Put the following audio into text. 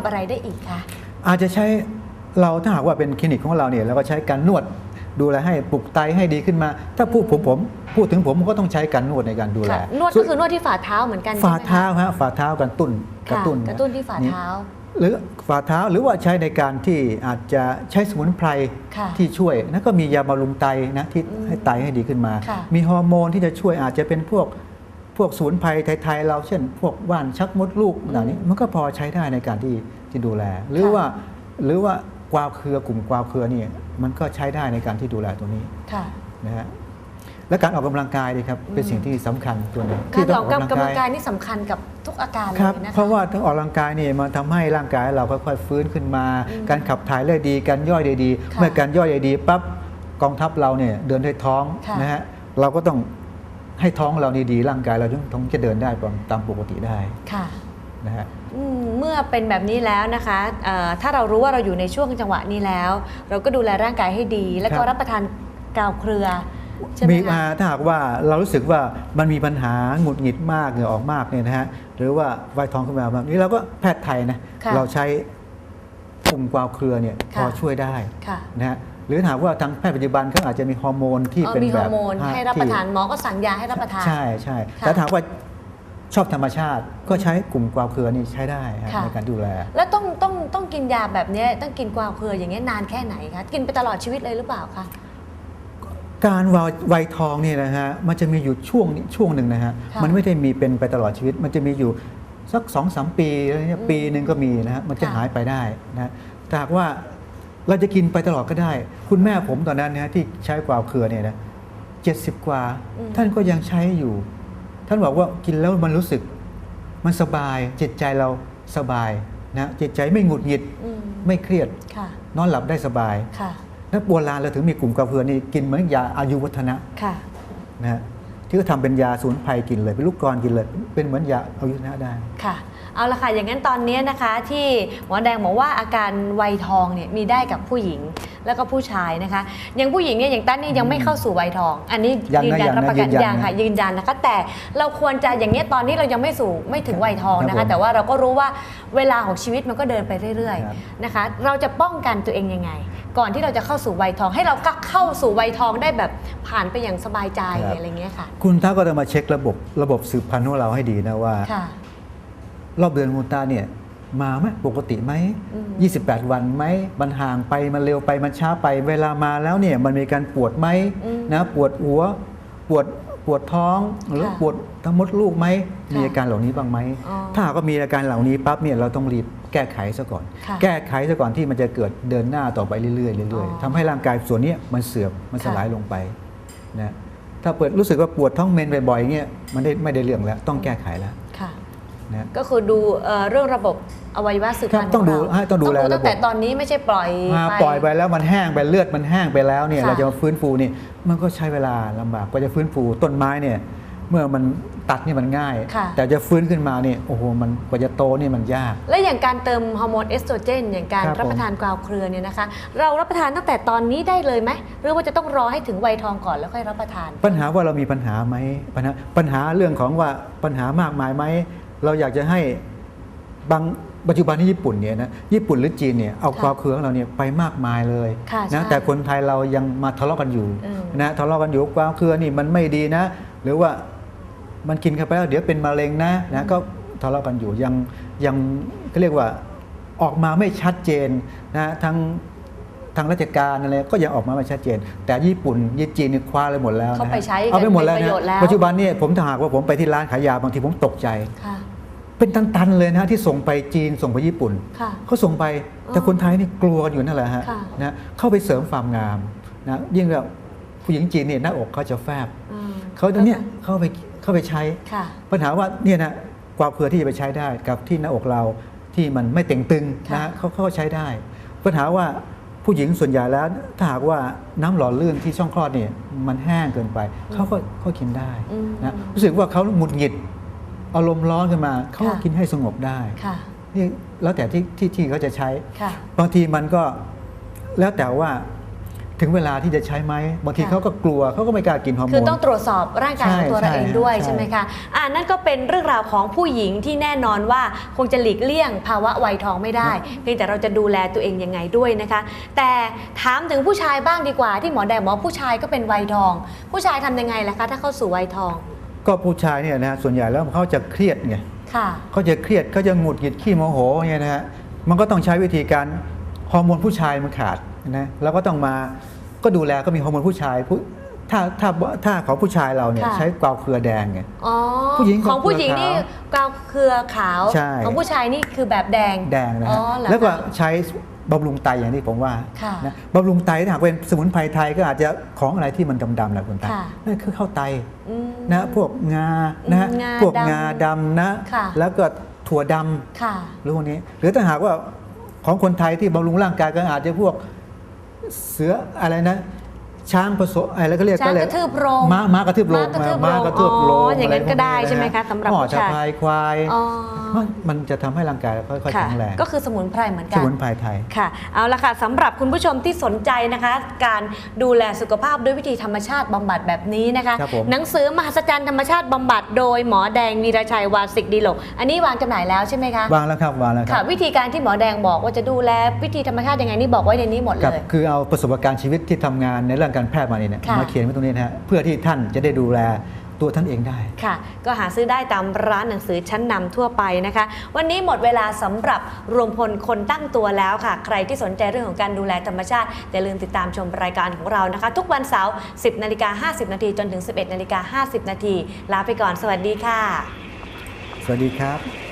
ำอะไรได้อีกคะอาจจะใช้เราถ้าหากว่าเป็นคลินิกของเราเนี่ยเราก็ใช้การนวดดูแลให้ปลุกไตให้ดีขึ้นมา ถ้าพูดผมผม พูดถึงผมก็ต้องใช้การนวดในการดูแลค่ะนวดก็คือนวดที่ฝ่าเท้าเหมือนกันฝ่าใช่ไหมคะเท้าฮะฝ่าเท้ากระตุ้นกระค่ะตุ้นกระตุ้นที่ฝ่าเท้า หรือฝ่าเท้าหรือว่าใช้ในการที่อาจจะใช้สมุนไพรค่ะที่ช่วยนั่นก็มียาบำรุงไตนะที่อืมให้ไตให้ดีขึ้นมาค่ะมีฮอร์โมนที่จะช่วยอาจจะเป็นพวก พวกสมุนไพรไทยๆเราเช่น พวกว่านชักมดลูกเหล่านี้มันก็พอใช้ได้ในการที่ที่ดูแล หรือว่าหรือว่ากวาวเครือกลุ่มกวาวเครือนี่มันก็ใช้ได้ในการที่ดูแลตัวนี้ค่ะนะฮะและการออกกำลังกายดีครับเป็นสิ่งที่สำคัญตัวหนึงการต้ออกกำลังกายนี่สำคัญกับทุกอาการเลครับยนะคะเพราะว่าถ้าออกกำลังกายนี่มันทำให้ร่างกายเราค่อยๆฟื้นขึ้นมาอืมการขับถ่ายได้ดี การย่อยได้ดีค่ะเมื่อการย่อยได้ดีปั๊บกองทัพเราเนี่ยเดินด้วยท้องค่ะนะฮะเราก็ต้อง ให้ท้องเรานี่ดีร่างกายเราถึงถึงจะเดินได้ตามปกติได้ค่ะนะฮะอืมเมื่อเป็นแบบนี้แล้วนะคะเอ่อถ้าเรารู้ว่าเราอยู่ในช่วงจังหวะนี้แล้ว เราก็ดูแลร่างกายให้ดี แล้วก็ครับรับประทานกาวเครือใช่ไหมมีคะมาถ้าหากว่าเรารู้สึกว่ามันมีปัญหาหงุดหงิดมากเหงื่อออกมากเนี่ยนะฮะหรือว่าไวท้องขึ้นมาแบบนี้เราก็แพทย์ไทยนะค่ะเราใช้กลุ่มกวาวเครือเนี่ยพค่ะอช่วยได้ค่ะนะฮะ หรือถามว่าทางแพทย์ปัจจุบันเขาอาจจะมีฮอร์โมนที่เอ่อเป็นมีฮแบอบร์โมนฮให้รับประทานที่หมอก็สั่งยาให้รับประทานใช่ใช่ค่ะแต่ถามว่าชอบธรรมชาติก็ใช้กลุ่มกวาวเครือนี่ใช้ได้ฮะค่ะในการดูแล แล้วต้องต้องต้องกินยาแบบเนี้ยต้องกินกวาวเครืออย่างเงี้ยนานแค่ไหนคะกินไปตลอดชีวิตเลยหรือเปล่าคะการวาวไวยทองเนี่ยนะฮะมันจะมีอยู่ช่วงช่วงหนึ่งนะฮะค่ะมันไม่ได้มีเป็นไปตลอดชีวิต มันจะมีอยู่สักสองสามปีอะไรเงี้ยอืมปีหนึ่งก็มีนะฮะมันจะค่ะหายไปได้นะฮะแต่หากว่า เราจะกินไปตลอดก็ได้ คุณแม่ผมตอนนั้นนะฮะที่ใช้กวาวเครือเนี่ยนะเจ็ดสิบกว่า ท่านก็ยังใช้อยู่ ท่านบอกว่ากินแล้วมันรู้สึก มันสบายจิตใจเราสบายนะจิตใจไม่หงุดหงิดอืมไม่เครียดค่ะนอนหลับได้สบายค่ะนักโบราณเราถึงมีกลุ่มกาเฟือนี่กินเหมือนยาอายุวัฒนะค่ะนะฮะที่เขาทำเป็นยาสมุนไพรกินเลย เป็นลูกกรอนกินเลย เป็นเหมือนยาอายุวัฒนะได้ค่ะ เอาละค่ะ อย่างนั้นตอนนี้นะคะที่หมอแดงบอกว่าอาการวัยทองเนี่ยมีได้กับผู้หญิงแล้วก็ผู้ชายนะคะ อย่างผู้หญิงเนี่ยอย่างตั้นนี่ยังไม่เข้าสู่วัยทอง อันนี้ยังยืนนะยันยังนะรับประกันยืนยันยังค่ะนะยืนยันนะคะ แต่เราควรจะอย่างนี้ยตอนนี้เรายังไม่สู่ไม่ถึงวัยทองนะครัคะบผมแต่ว่าเราก็รู้ว่าเวลาของชีวิตมันก็เดินไปเรื่อยครับๆนะคะ เราจะป้องกันตัวเองยังไง ก่อนที่เราจะเข้าสู่วัยทอง ให้เราก็เข้าสู่วัยทองได้แบบผ่านไปอย่างสบายใจอะไรเงี้ยค่ะ คุณท้าก็ต้องมาเช็คระบบระบบสืบพันธุ์ของเราให้ดีนะว่าค่ะ รอบเดือนคุณตาเนี่ยมาไหมปกติไหมอืม28 วันไหมมันห่างไปมันเร็วไปมันช้าไปเวลามาแล้วเนี่ยมันมีการปวดไหมอืมนะปวดหัวปวดปวดท้องหรือค่ะปวดทั้งมดลูกไหมค่ะมีอาการเหล่านี้บ้างไหมอ๋อถ้าหากว่ามีอาการเหล่านี้ปั๊บเนี่ยเราต้องรีบแก้ไขซะก่อนค่ะแก้ไขซะก่อนที่มันจะเกิดเดินหน้าต่อไปเรื่อยๆเรื่อยอ๋อๆทำให้ร่างกายส่วนเนี้ยมันเสื่อมมันค่ะสลายลงไปนะถ้าเปิดรู้สึกว่าปวดท้องเมนบ่อยๆเงี้ยมันได้ไม่ได้เรื่องแล้วต้องแก้ไขแล้วค่ะ นะก็คือดูเอ่อเรื่องระบบอวัยวะสืบพันธุ์ครับต้องดูขเราให้ต้องดูแลตั้งแต่ระบบ ตอนนี้ไม่ใช่ปล่อยมาไป ปล่อยไปแล้วมันแห้งไปเลือดมันแห้งไปแล้วเนี่ยค่ะ เราจะมาฟื้นฟูนี่มันก็ใช้เวลาลำบากกว่าจะฟื้นฟูต้นไม้เนี่ยเมื่อมันตัดนี่มันง่าย ค่ะ แต่จะฟื้นขึ้นมาเนี่ยโอ้โหมันกว่าจะโตนี่มันยาก และอย่างการเติมฮอร์โมนเอสโตรเจน อย่างการครับรับประทานกราวเครือเนี่ยนะคะ เรารับประทานตั้งแต่ตอนนี้ได้เลยไหมหรือว่าจะต้องรอให้ถึงวัยทองก่อนแล้วค่อยรับประทาน ปัญหาว่าเรามีปัญหาไหมปัญหาปัญหาเรื่องของว่าปัญหามากมายไหม เราอยากจะให้บางปัจจุบันที่ญี่ปุ่นเนี่ยนะญี่ปุ่นหรือจีนเนี่ยเอาค่ะความเครือของเราเนี่ยไปมากมายเลยค่ะใช่นะแต่คนไทยเรายังมาทะเลาะกันอยู่อืม นะทะเลาะกันอยู่ความเครือนี่มันไม่ดีนะ หรือว่ามันกินเข้าไปแล้วเดี๋ยวเป็นมะเร็งนะนะก็ทะเลาะกันอยู่ยังยังเขาเรียกว่าออกมาไม่ชัดเจนนะทั้ง ทางราชการอะไรก็ยังออกมาไม่ชัดเจน แต่ญี่ปุ่นญี่จีนนี่คว้าเลยหมดแล้วนะเขาไปใช้เอาไปหมดแล้วเป็นประนะโยชน์แล้วปัจจุบันเนี่ยผมถ้าหากว่าผมไปที่ร้านขายยาบางทีผมตกใจค่ะเป็นตันๆเลยนะที่ส่งไปจีนส่งไปญี่ปุ่นค่ะเขาส่งไปแต่อ๋อคนไทยนี่กลัวกันอยู่นั่นแหละฮะค่ะนะเข้าไปเสริมความงามนะยิ่งแบบผู้หญิงจีนเนี่ยหน้าอกเขาจะแฟบอืมเขาตรงเนี้ยเข้าไปเข้าไปใช้ค่ะปัญหาว่าเนี่ยนะกวาวเผื่อที่จะไปใช้ได้กับที่หน้าอกเราที่มันไม่เต่งตึงนะค่ะฮะเขาเขาก็ใช้ได้ ปัญหาว่า ผู้หญิงส่วนใหญ่แล้วถ้าหากว่าน้ำหล่อลื่นที่ช่องคลอดเนี่ยมันแห้งเกินไป เขาก็เขากินได้อืมนะรู้สึกว่าเขาหงุดหงิดอารมณ์ร้อนขึ้นมาเขาก็ค่ะกินให้สงบได้ค่ะนี่แล้วแต่ที่ที่ที่เขาจะใช้ค่ะบางทีมันก็แล้วแต่ว่า ถึงเวลาที่จะใช้ไหมบางทีค่ะ เขาก็กลัวเขาก็ไม่กล้ากินฮอร์โมน คือต้องตรวจสอบร่างกายของตัวเราใช่เองด้วยใช่ใช่ไหมคะอ่านั่นก็เป็นเรื่องราวของผู้หญิงที่แน่นอนว่าคงจะหลีกเลี่ยงภาวะวัยทองไม่ได้เพียงแต่เราจะดูแลตัวเองยังไงด้วยนะคะ แต่ถามถึงผู้ชายบ้างดีกว่า ที่หมอแดงบอกว่าผู้ชายก็เป็นวัยทอง ผู้ชายทำยังไงล่ะคะถ้าเข้าสู่วัยทองก็ผู้ชายเนี่ยนะฮะส่วนใหญ่แล้วเขาจะเครียดไงค่ะ เขาจะเครียดเขาจะหงุดหงิดขี้โมโหเนี่ยนะฮะมันก็ต้องใช้วิธีการฮอร์โมนผู้ชายมันขาด นะแล้วก็ต้องมาก็ดูแลก็มีฮอร์โมนผู้ชายผู้ถ้าถ้าถ้าของผู้ชายเราเนี่ยค่ะ ใช้กาวเครือแดงไงอ๋อผู้หญิงของผู้หญิงนี่กาวเครือขาว ใช่ ของผู้ชายนี่คือแบบแดงแดงนะอ๋อฮะเหรอแล้วก็คะ ใช้บำรุงไตอย่างที่ผมว่าค่ะนะบำรุงไตถ้าหากเป็นสมุนไพรไทยก็อาจจะของอะไรที่มันดำๆแหละคุณตาค่ะ นั่นคือข้าวไตอืม นะพวกงานะฮะงาพวกดำงาดำนะค่ะ แล้วก็ถั่วดำ ค่ะ หรือพวกนี้หรือถ้าหากว่าของคนไทยที่บำรุงร่างกายก็อาจจะพวก เสืออะไรนะ ช้างผสมอะไรก็เรียกช้างก็เลยกระทืบโรงม้าม้ากระทืบโรงม้ากระทืบโรงม้ากระทืบโรงอ๋ออย่างนั้นก็ได้อะรพวใช่ไหมคะสำหรับห่อผู้ชายสะพายควายอ๋อ มันมันจะทำให้ร่างกายเราค่อยๆค่ะแข็งแรงก็คือสมุนไพรเหมือนสกันมุนไพรไทยค่ะเอาละค่ะสำหรับคุณผู้ชมที่สนใจนะคะ การดูแลสุขภาพด้วยวิธีธรรมชาติบำบัดแบบนี้นะคะครับผมหนังสือมหัศจรรย์ธรรมชาติบำบัดโดยหมอแดงวีรชัยวาสิกดีโลกอันนี้วางจำหน่ายแล้วใช่ไหมคะวางแล้วครับวางแล้วคค่ะรับวิธีการที่หมอแดงบอกว่าจะดูแลวิธีธรรมชาติยังไงนี่บอกไว้ในนี้หมดครับเลยคือเอาประสบการณ์ชีวิตที่ทำงานในเรื่องการแพทย์มาเนี่ยค่ะมาเขียนไว้ตรงนี้นะฮะเพื่อที่ท่านจะได้ดูแล ตัวท่านเองได้ ค่ะ ก็หาซื้อได้ตามร้านหนังสือชั้นนำทั่วไปนะคะ วันนี้หมดเวลาสำหรับรวมพลคนตั้งตัวแล้วค่ะ ใครที่สนใจเรื่องของการดูแลธรรมชาติอย่าลืมติดตามชมรายการของเรานะคะ ทุกวันเสาร์ 10นาฬิกา50นาทีจนถึง 11นาฬิกา50นาทีลาไปก่อนสวัสดีค่ะ สวัสดีครับ